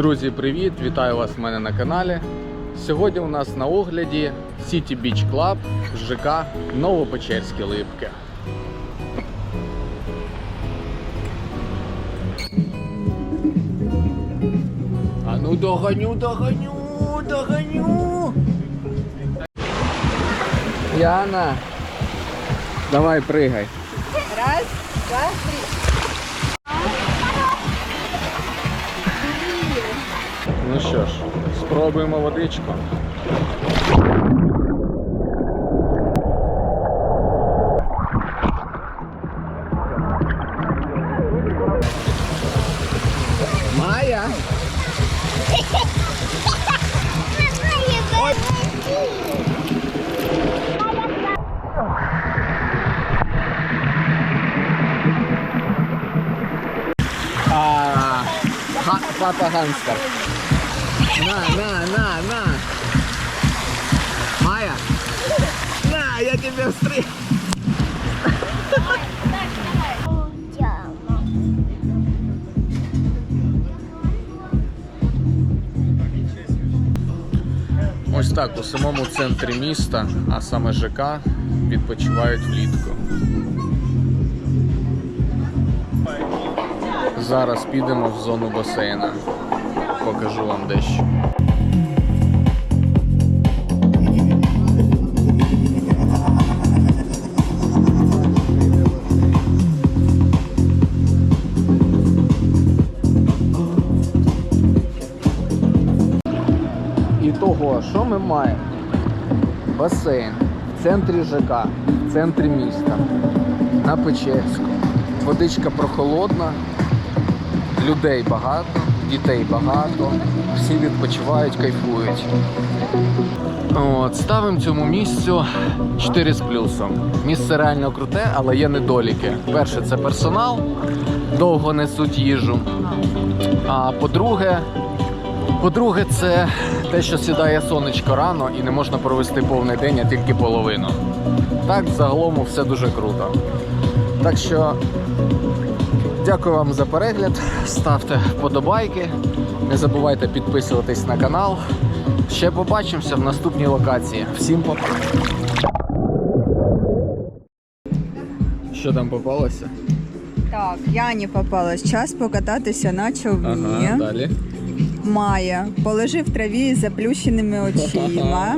Друзі, привіт! Вітаю вас в мене на каналі. Сьогодні у нас на огляді City Beach Club ЖК Новопечерські Липки. А ну доганю, доганю, доганю. Яна, давай пригай. Раз, два, три. Ну що ж, спробуємо водичку. Майя! Папа Ганстер. На, на, на, на. Майя. На, я тебе встретил. Ось так у самому центрі міста, а саме ЖК, відпочивають влітку. Зараз підемо в зону басейна. Покажу вам дещо. І того, що ми маємо? Басейн в центрі ЖК, в центрі міста, на Печерську. Водичка прохолодна, людей багато, дітей багато, всі відпочивають, кайфують. От, ставимо цьому місцю 4 з плюсом. Місце реально круте, але є недоліки. Перше, це персонал, довго несуть їжу. А по-друге, по-друге, це те, що сідає сонечко рано і не можна провести повний день, а тільки половину. Так, загалом все дуже круто. Так що дякую вам за перегляд. Ставте вподобайки. Не забувайте підписуватись на канал. Ще побачимося в наступній локації. Всім пока. Що там попалося? Так, Яні попалось час покататися на човні. Ага, далі. Майя полежи в траві з заплющеними очима.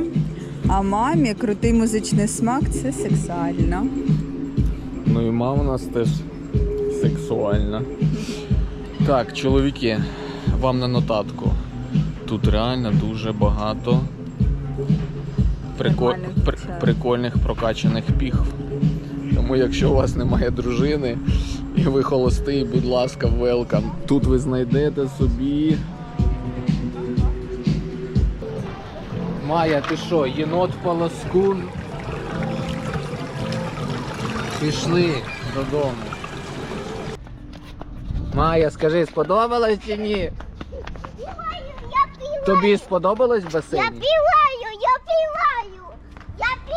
А мамі крутий музичний смак це сексуально. Ну і мама у нас теж сексуальна. Так, чоловіки, вам на нотатку. Тут реально дуже багато прико... При- прикольних прокачаних піхв. Тому якщо у вас немає дружини і ви холостий, будь ласка, велкам. Тут ви знайдете собі. Майя, ти що, єнот полоскун? Пішли додому. Майя, скажи, сподобалось чи ні? Тобі сподобалось в Я басейні? піваю, я піваю, я піваю.